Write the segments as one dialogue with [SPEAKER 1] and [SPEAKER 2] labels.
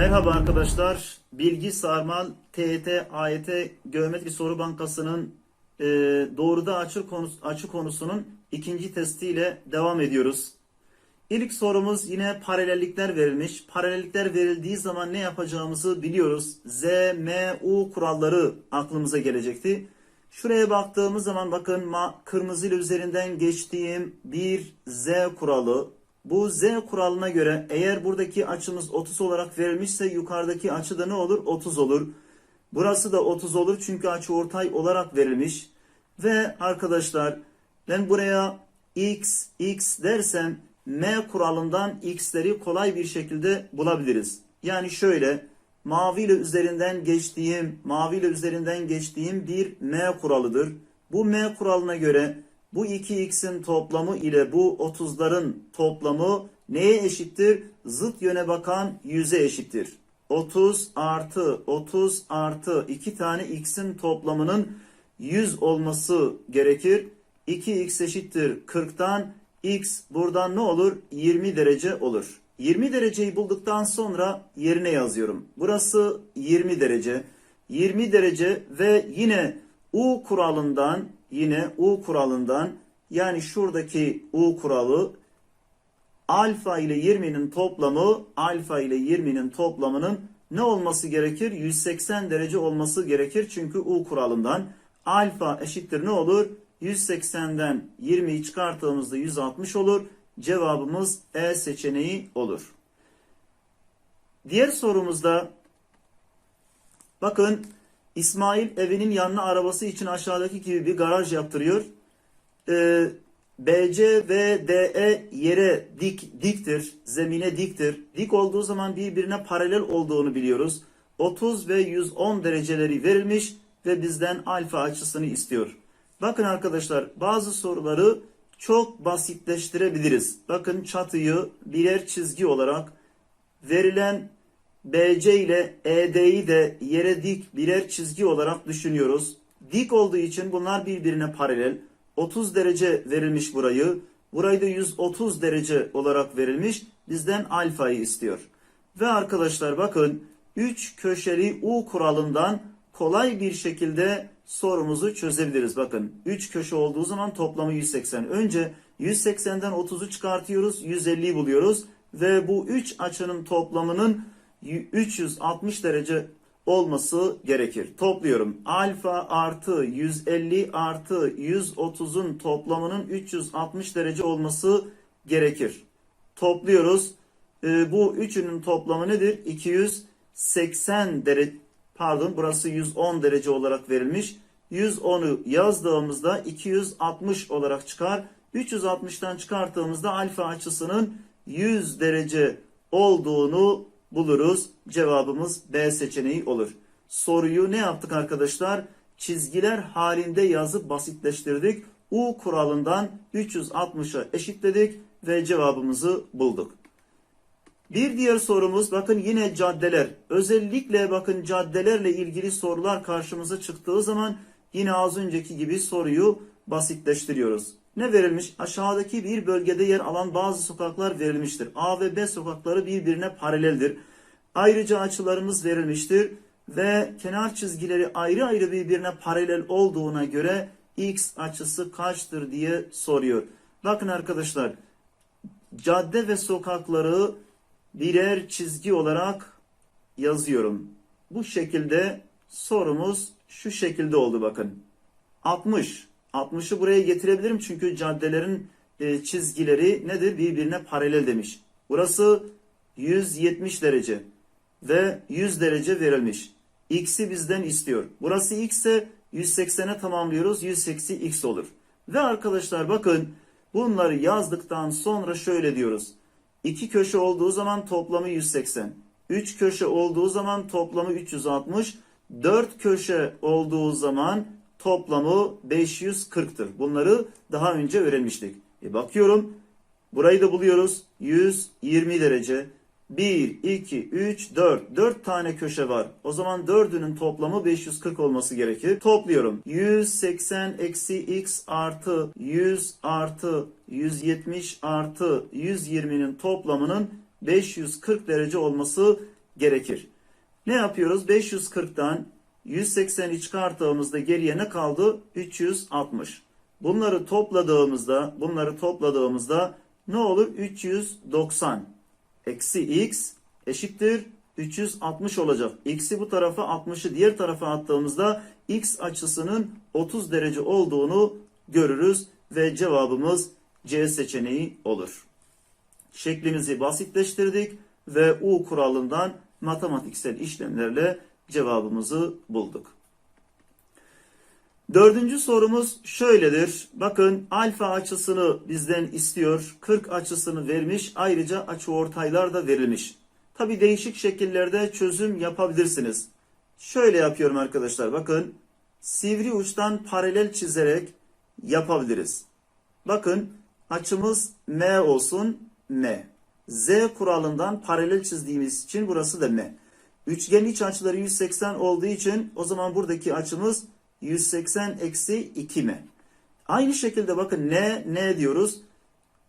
[SPEAKER 1] Merhaba arkadaşlar. Bilgi Sarmal TET AYT Geometri Soru Bankası'nın e, doğruda açı, konusu, açı konusunun ikinci testiyle devam ediyoruz. İlk sorumuz yine paralellikler verilmiş. Paralellikler verildiği zaman ne yapacağımızı biliyoruz. Z, M, U kuralları aklımıza gelecekti. Şuraya baktığımız zaman bakın kırmızı ile üzerinden geçtiğim bir Z kuralı. Bu Z kuralına göre eğer buradaki açımız 30 olarak verilmişse yukarıdaki açı da ne olur? 30 olur. Burası da 30 olur çünkü açı ortay olarak verilmiş. Ve arkadaşlar ben buraya x, x dersem m kuralından x'leri kolay bir şekilde bulabiliriz. Yani şöyle mavi ile üzerinden geçtiğim, mavi ile üzerinden geçtiğim bir m kuralıdır. Bu m kuralına göre bu 2x'in toplamı ile bu 30'ların toplamı neye eşittir? Zıt yöne bakan 100'e eşittir. 30 artı 30 artı 2 tane x'in toplamının 100 olması gerekir. 2x eşittir 40'tan x buradan ne olur? 20 derece olur. 20 dereceyi bulduktan sonra yerine yazıyorum. Burası 20 derece. 20 derece ve yine U kuralından yine U kuralından yani şuradaki U kuralı alfa ile 20'nin toplamı alfa ile 20'nin toplamının ne olması gerekir? 180 derece olması gerekir. Çünkü U kuralından alfa eşittir ne olur? 180'den 20'yi çıkarttığımızda 160 olur. Cevabımız E seçeneği olur. Diğer sorumuzda bakın İsmail evinin yanına arabası için aşağıdaki gibi bir garaj yaptırıyor. Ee, BC ve DE yere dik diktir, zemine diktir. Dik olduğu zaman birbirine paralel olduğunu biliyoruz. 30 ve 110 dereceleri verilmiş ve bizden alfa açısını istiyor. Bakın arkadaşlar bazı soruları çok basitleştirebiliriz. Bakın çatıyı birer çizgi olarak verilen BC ile ED'yi de yere dik birer çizgi olarak düşünüyoruz. Dik olduğu için bunlar birbirine paralel. 30 derece verilmiş burayı. Burayı da 130 derece olarak verilmiş. Bizden alfayı istiyor. Ve arkadaşlar bakın 3 köşeli U kuralından kolay bir şekilde sorumuzu çözebiliriz. Bakın 3 köşe olduğu zaman toplamı 180. Önce 180'den 30'u çıkartıyoruz. 150'yi buluyoruz. Ve bu 3 açının toplamının 360 derece olması gerekir. Topluyorum. Alfa artı 150 artı 130'un toplamının 360 derece olması gerekir. Topluyoruz. Ee, bu üçünün toplamı nedir? 280 derece pardon burası 110 derece olarak verilmiş. 110'u yazdığımızda 260 olarak çıkar. 360'tan çıkarttığımızda alfa açısının 100 derece olduğunu buluruz. Cevabımız B seçeneği olur. Soruyu ne yaptık arkadaşlar? Çizgiler halinde yazıp basitleştirdik. U kuralından 360'a eşitledik ve cevabımızı bulduk. Bir diğer sorumuz bakın yine caddeler. Özellikle bakın caddelerle ilgili sorular karşımıza çıktığı zaman yine az önceki gibi soruyu basitleştiriyoruz. Ne verilmiş? Aşağıdaki bir bölgede yer alan bazı sokaklar verilmiştir. A ve B sokakları birbirine paraleldir. Ayrıca açılarımız verilmiştir ve kenar çizgileri ayrı ayrı birbirine paralel olduğuna göre x açısı kaçtır diye soruyor. Bakın arkadaşlar cadde ve sokakları birer çizgi olarak yazıyorum. Bu şekilde sorumuz şu şekilde oldu bakın. 60. 60'ı buraya getirebilirim çünkü caddelerin e, çizgileri nedir? Birbirine paralel demiş. Burası 170 derece ve 100 derece verilmiş. X'i bizden istiyor. Burası X ise 180'e tamamlıyoruz. 180 X olur. Ve arkadaşlar bakın bunları yazdıktan sonra şöyle diyoruz. 2 köşe olduğu zaman toplamı 180. 3 köşe olduğu zaman toplamı 360. 4 köşe olduğu zaman toplamı 540'tır. Bunları daha önce öğrenmiştik. E bakıyorum. Burayı da buluyoruz. 120 derece. 1, 2, 3, 4. 4 tane köşe var. O zaman 4'ünün toplamı 540 olması gerekir. Topluyorum. 180 eksi x artı 100 artı 170 artı 120'nin toplamının 540 derece olması gerekir. Ne yapıyoruz? 540'tan 180'i çıkarttığımızda geriye ne kaldı? 360. Bunları topladığımızda, bunları topladığımızda ne olur? 390 eksi x eşittir 360 olacak. X'i bu tarafa 60'ı diğer tarafa attığımızda x açısının 30 derece olduğunu görürüz ve cevabımız C seçeneği olur. Şeklimizi basitleştirdik ve U kuralından matematiksel işlemlerle cevabımızı bulduk. Dördüncü sorumuz şöyledir. Bakın alfa açısını bizden istiyor. 40 açısını vermiş. Ayrıca açıortaylar da verilmiş. Tabi değişik şekillerde çözüm yapabilirsiniz. Şöyle yapıyorum arkadaşlar. Bakın sivri uçtan paralel çizerek yapabiliriz. Bakın açımız M olsun M. Z kuralından paralel çizdiğimiz için burası da M. Üçgen iç açıları 180 olduğu için o zaman buradaki açımız 180 eksi 2 m. Aynı şekilde bakın ne ne diyoruz.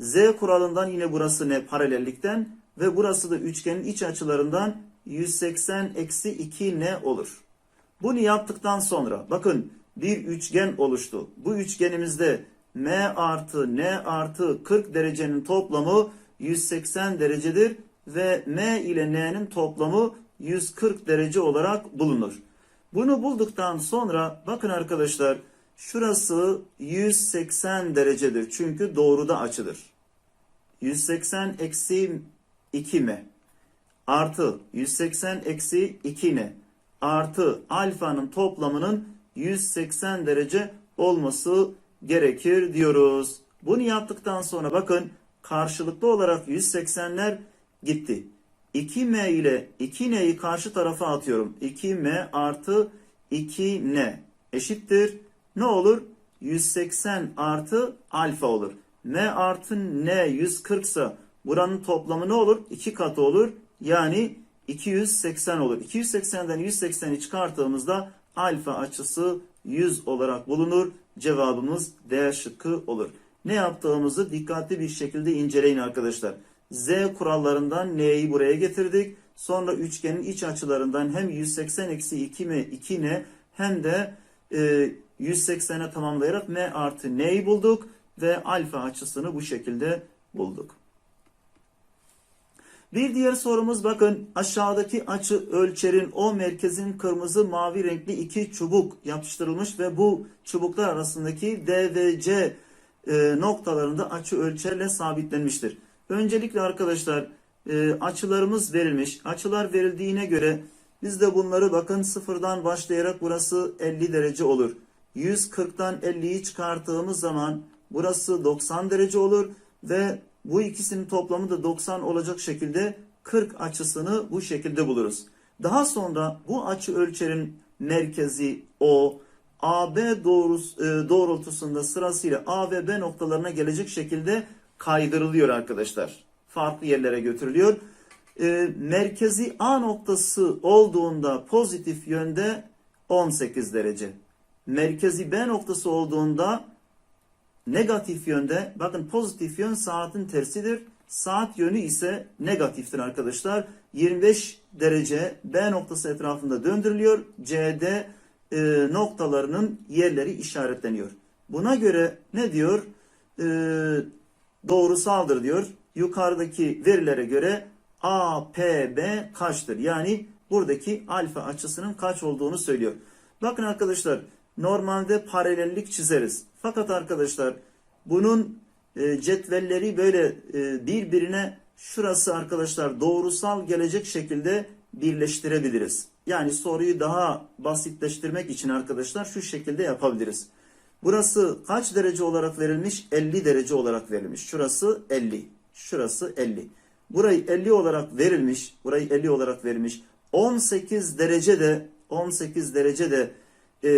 [SPEAKER 1] Z kuralından yine burası ne paralellikten ve burası da üçgenin iç açılarından 180 eksi 2 ne olur. Bunu yaptıktan sonra bakın bir üçgen oluştu. Bu üçgenimizde m artı n artı 40 derecenin toplamı 180 derecedir ve m ile n'nin toplamı 140 derece olarak bulunur. Bunu bulduktan sonra bakın arkadaşlar şurası 180 derecedir. Çünkü doğruda açıdır. 180 eksi 2 m artı 180 eksi 2 n artı alfanın toplamının 180 derece olması gerekir diyoruz. Bunu yaptıktan sonra bakın karşılıklı olarak 180'ler gitti. 2m ile 2n'yi karşı tarafa atıyorum. 2m artı 2n eşittir. Ne olur? 180 artı alfa olur. m artı n 140 ise buranın toplamı ne olur? 2 katı olur. Yani 280 olur. 280'den 180'i çıkarttığımızda alfa açısı 100 olarak bulunur. Cevabımız D şıkkı olur. Ne yaptığımızı dikkatli bir şekilde inceleyin arkadaşlar. Z kurallarından N'yi buraya getirdik. Sonra üçgenin iç açılarından hem 180 eksi 2 m 2 n hem de e, 180'e tamamlayarak m artı n'yi bulduk ve alfa açısını bu şekilde bulduk. Bir diğer sorumuz bakın aşağıdaki açı ölçerin o merkezin kırmızı mavi renkli iki çubuk yapıştırılmış ve bu çubuklar arasındaki D ve C e, noktalarında açı ölçerle sabitlenmiştir. Öncelikle arkadaşlar e, açılarımız verilmiş. Açılar verildiğine göre biz de bunları bakın sıfırdan başlayarak burası 50 derece olur. 140'tan 50'yi çıkarttığımız zaman burası 90 derece olur ve bu ikisinin toplamı da 90 olacak şekilde 40 açısını bu şekilde buluruz. Daha sonra bu açı ölçerin merkezi O, AB doğrus, e, doğrultusunda sırasıyla A ve B noktalarına gelecek şekilde kaydırılıyor arkadaşlar. Farklı yerlere götürülüyor. E, merkezi A noktası olduğunda pozitif yönde 18 derece. Merkezi B noktası olduğunda negatif yönde bakın pozitif yön saatin tersidir. Saat yönü ise negatiftir arkadaşlar. 25 derece B noktası etrafında döndürülüyor. CD e, noktalarının yerleri işaretleniyor. Buna göre ne diyor? E, doğrusaldır diyor. Yukarıdaki verilere göre APB kaçtır? Yani buradaki alfa açısının kaç olduğunu söylüyor. Bakın arkadaşlar normalde paralellik çizeriz. Fakat arkadaşlar bunun e, cetvelleri böyle e, birbirine şurası arkadaşlar doğrusal gelecek şekilde birleştirebiliriz. Yani soruyu daha basitleştirmek için arkadaşlar şu şekilde yapabiliriz. Burası kaç derece olarak verilmiş? 50 derece olarak verilmiş. Şurası 50. Şurası 50. Burayı 50 olarak verilmiş. Burayı 50 olarak verilmiş. 18 derece de 18 derece de e,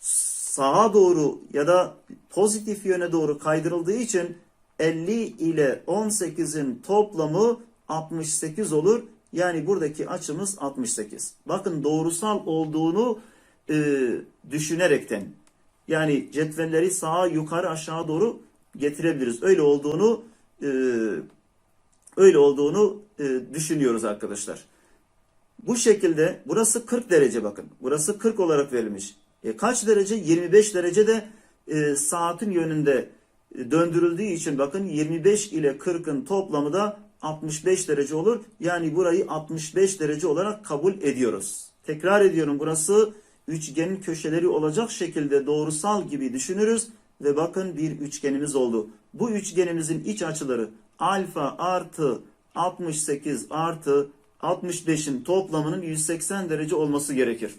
[SPEAKER 1] sağa doğru ya da pozitif yöne doğru kaydırıldığı için 50 ile 18'in toplamı 68 olur. Yani buradaki açımız 68. Bakın doğrusal olduğunu e, düşünerekten yani cetvelleri sağa yukarı aşağı doğru getirebiliriz. Öyle olduğunu e, öyle olduğunu e, düşünüyoruz arkadaşlar. Bu şekilde burası 40 derece bakın. Burası 40 olarak verilmiş. E, kaç derece? 25 derece de e, saatin yönünde e, döndürüldüğü için bakın 25 ile 40'ın toplamı da 65 derece olur. Yani burayı 65 derece olarak kabul ediyoruz. Tekrar ediyorum burası üçgenin köşeleri olacak şekilde doğrusal gibi düşünürüz ve bakın bir üçgenimiz oldu. Bu üçgenimizin iç açıları alfa artı 68 artı 65'in toplamının 180 derece olması gerekir.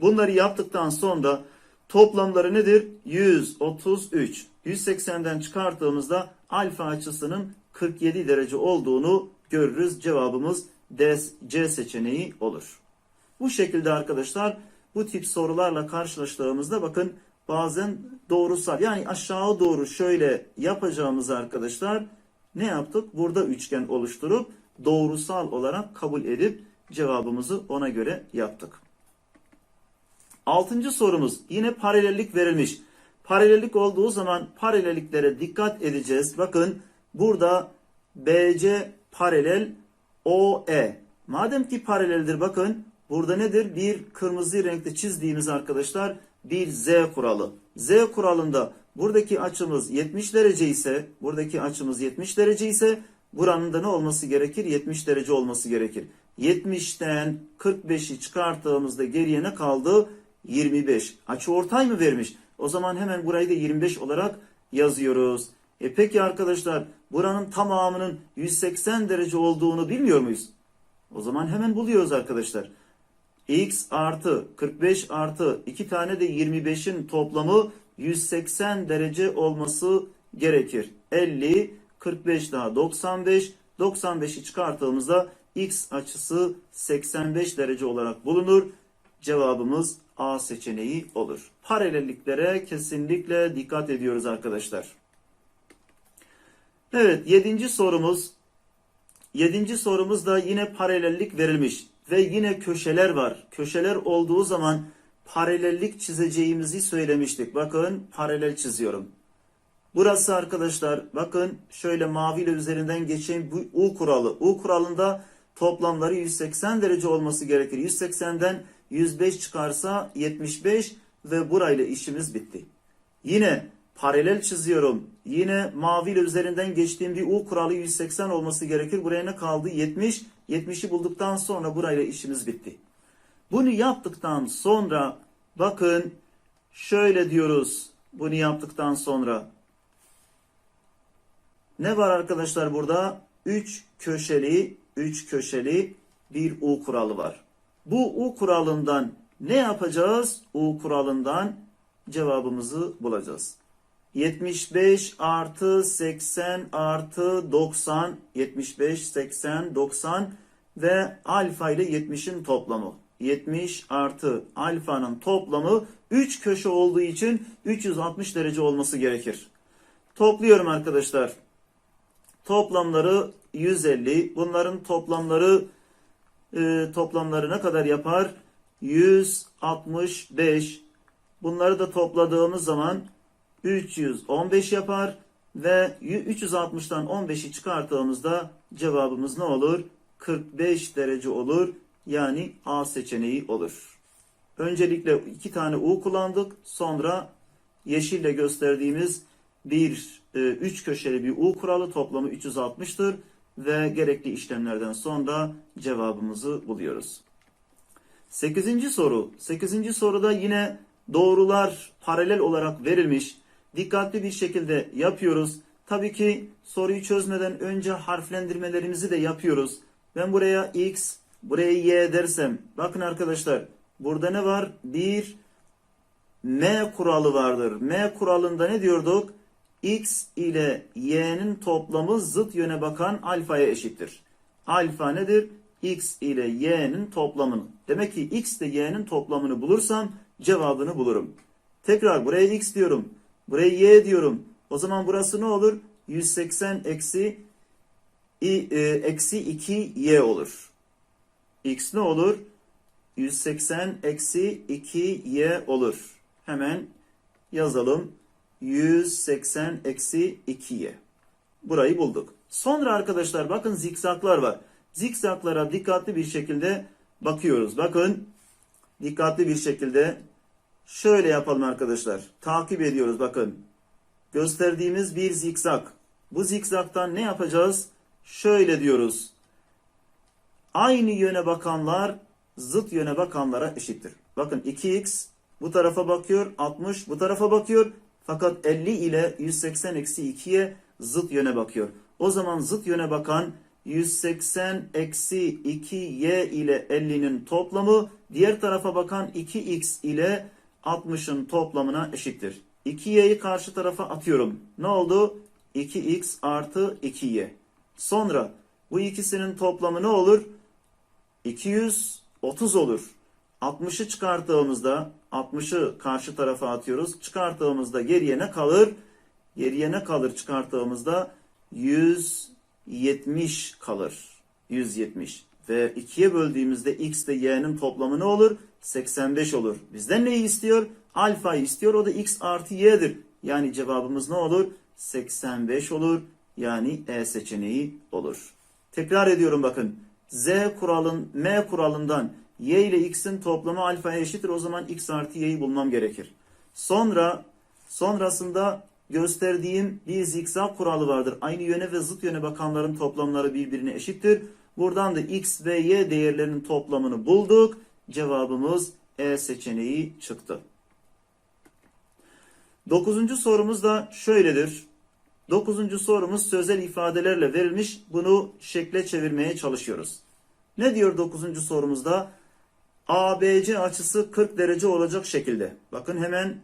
[SPEAKER 1] Bunları yaptıktan sonra toplamları nedir? 133. 180'den çıkarttığımızda alfa açısının 47 derece olduğunu görürüz. Cevabımız C seçeneği olur. Bu şekilde arkadaşlar bu tip sorularla karşılaştığımızda bakın bazen doğrusal yani aşağı doğru şöyle yapacağımız arkadaşlar ne yaptık? Burada üçgen oluşturup doğrusal olarak kabul edip cevabımızı ona göre yaptık. Altıncı sorumuz yine paralellik verilmiş. Paralellik olduğu zaman paralelliklere dikkat edeceğiz. Bakın burada BC paralel OE. Madem ki paraleldir bakın burada nedir? Bir kırmızı renkte çizdiğimiz arkadaşlar bir Z kuralı. Z kuralında buradaki açımız 70 derece ise buradaki açımız 70 derece ise buranın da ne olması gerekir? 70 derece olması gerekir. 70'ten 45'i çıkarttığımızda geriye ne kaldı? 25. Açı ortay mı vermiş? O zaman hemen burayı da 25 olarak yazıyoruz. E peki arkadaşlar buranın tamamının 180 derece olduğunu bilmiyor muyuz? O zaman hemen buluyoruz arkadaşlar. X artı 45 artı 2 tane de 25'in toplamı 180 derece olması gerekir. 50, 45 daha 95, 95'i çıkarttığımızda x açısı 85 derece olarak bulunur. Cevabımız A seçeneği olur. Paralelliklere kesinlikle dikkat ediyoruz arkadaşlar. Evet yedinci sorumuz. Yedinci sorumuz da yine paralellik verilmiş ve yine köşeler var. Köşeler olduğu zaman paralellik çizeceğimizi söylemiştik. Bakın paralel çiziyorum. Burası arkadaşlar bakın şöyle maviyle üzerinden geçeyim bu U kuralı. U kuralında toplamları 180 derece olması gerekir. 180'den 105 çıkarsa 75 ve burayla işimiz bitti. Yine paralel çiziyorum. Yine maviyle üzerinden geçtiğim bir U kuralı 180 olması gerekir. Buraya ne kaldı? 70. 70'i bulduktan sonra burayla işimiz bitti. Bunu yaptıktan sonra bakın şöyle diyoruz. Bunu yaptıktan sonra ne var arkadaşlar burada? 3 köşeli, 3 köşeli bir U kuralı var. Bu U kuralından ne yapacağız? U kuralından cevabımızı bulacağız. 75 artı 80 artı 90 75 80 90 ve alfa ile 70'in toplamı. 70 artı alfanın toplamı 3 köşe olduğu için 360 derece olması gerekir. Topluyorum arkadaşlar. Toplamları 150. Bunların toplamları e, toplamları ne kadar yapar? 165. Bunları da topladığımız zaman 315 yapar ve 360'tan 15'i çıkarttığımızda cevabımız ne olur? 45 derece olur. Yani A seçeneği olur. Öncelikle iki tane U kullandık. Sonra yeşille gösterdiğimiz bir e, üç köşeli bir U kuralı toplamı 360'tır ve gerekli işlemlerden sonra cevabımızı buluyoruz. 8. soru. 8. soruda yine doğrular paralel olarak verilmiş. Dikkatli bir şekilde yapıyoruz. Tabii ki soruyu çözmeden önce harflendirmelerimizi de yapıyoruz. Ben buraya x, buraya y dersem bakın arkadaşlar burada ne var? Bir m kuralı vardır. M kuralında ne diyorduk? x ile y'nin toplamı zıt yöne bakan alfaya eşittir. Alfa nedir? x ile y'nin toplamını. Demek ki x ile y'nin toplamını bulursam cevabını bulurum. Tekrar buraya x diyorum. Buraya y diyorum. O zaman burası ne olur? 180 eksi i- e, eksi 2 y olur. x ne olur? 180 eksi 2 y olur. Hemen yazalım. 180 eksi 2'ye. Burayı bulduk. Sonra arkadaşlar bakın zikzaklar var. Zikzaklara dikkatli bir şekilde bakıyoruz. Bakın dikkatli bir şekilde şöyle yapalım arkadaşlar. Takip ediyoruz bakın. Gösterdiğimiz bir zikzak. Bu zikzaktan ne yapacağız? Şöyle diyoruz. Aynı yöne bakanlar zıt yöne bakanlara eşittir. Bakın 2x bu tarafa bakıyor, 60 bu tarafa bakıyor. Fakat 50 ile 180 eksi 2'ye zıt yöne bakıyor. O zaman zıt yöne bakan 180 eksi 2y ile 50'nin toplamı diğer tarafa bakan 2x ile 60'ın toplamına eşittir. 2y'yi karşı tarafa atıyorum. Ne oldu? 2x artı 2y. Sonra bu ikisinin toplamı ne olur? 230 olur. 60'ı çıkarttığımızda 60'ı karşı tarafa atıyoruz. Çıkarttığımızda geriye ne kalır? Geriye ne kalır çıkarttığımızda? 170 kalır. 170. Ve 2'ye böldüğümüzde x ile y'nin toplamı ne olur? 85 olur. Bizden neyi istiyor? Alfayı istiyor. O da x artı y'dir. Yani cevabımız ne olur? 85 olur. Yani E seçeneği olur. Tekrar ediyorum bakın. Z kuralın M kuralından y ile x'in toplamı alfaya eşittir. O zaman x artı y'yi bulmam gerekir. Sonra sonrasında gösterdiğim bir zikzak kuralı vardır. Aynı yöne ve zıt yöne bakanların toplamları birbirine eşittir. Buradan da x ve y değerlerinin toplamını bulduk. Cevabımız E seçeneği çıktı. Dokuzuncu sorumuz da şöyledir. Dokuzuncu sorumuz sözel ifadelerle verilmiş. Bunu şekle çevirmeye çalışıyoruz. Ne diyor dokuzuncu sorumuzda? ABC açısı 40 derece olacak şekilde. Bakın hemen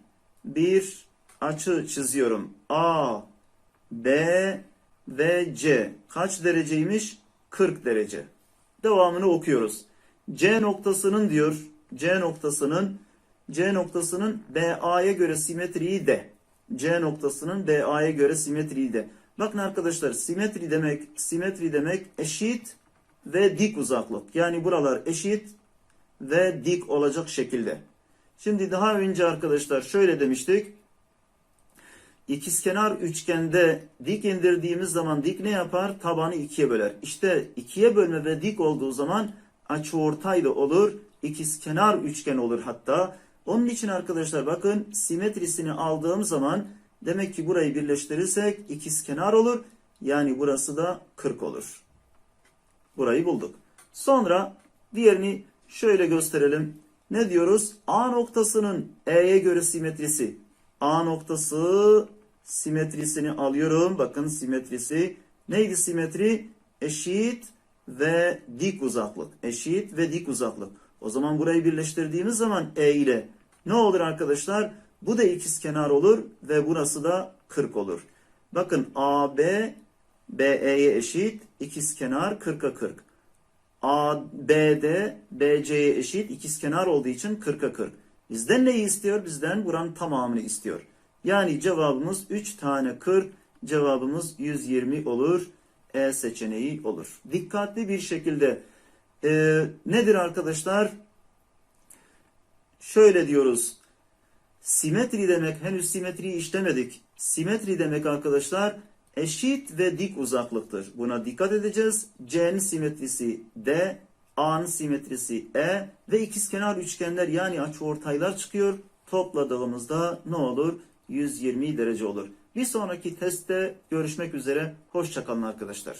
[SPEAKER 1] bir açı çiziyorum. A, B ve C. Kaç dereceymiş? 40 derece. Devamını okuyoruz. C noktasının diyor, C noktasının C noktasının BA'ya göre simetriği de. C noktasının BA'ya göre simetriği de. Bakın arkadaşlar simetri demek, simetri demek eşit ve dik uzaklık. Yani buralar eşit ve dik olacak şekilde. Şimdi daha önce arkadaşlar şöyle demiştik. İkizkenar üçgende dik indirdiğimiz zaman dik ne yapar? Tabanı ikiye böler. İşte ikiye bölme ve dik olduğu zaman açıortaylı olur. İkizkenar üçgen olur hatta. Onun için arkadaşlar bakın simetrisini aldığım zaman demek ki burayı birleştirirsek ikizkenar olur. Yani burası da 40 olur. Burayı bulduk. Sonra diğerini şöyle gösterelim. Ne diyoruz? A noktasının E'ye göre simetrisi. A noktası simetrisini alıyorum. Bakın simetrisi. Neydi simetri? Eşit ve dik uzaklık. Eşit ve dik uzaklık. O zaman burayı birleştirdiğimiz zaman E ile ne olur arkadaşlar? Bu da ikizkenar olur ve burası da 40 olur. Bakın AB BE'ye eşit ikizkenar 40'a 40. ABD BC'ye eşit ikizkenar olduğu için 40'a 40. Bizden neyi istiyor? Bizden buranın tamamını istiyor. Yani cevabımız 3 tane 40, cevabımız 120 olur. E seçeneği olur. Dikkatli bir şekilde e, nedir arkadaşlar? Şöyle diyoruz. Simetri demek henüz simetriyi işlemedik. Simetri demek arkadaşlar eşit ve dik uzaklıktır. Buna dikkat edeceğiz. C'nin simetrisi D, A'nın simetrisi E ve ikizkenar üçgenler yani açıortaylar çıkıyor. Topladığımızda ne olur? 120 derece olur. Bir sonraki testte görüşmek üzere. Hoşçakalın arkadaşlar.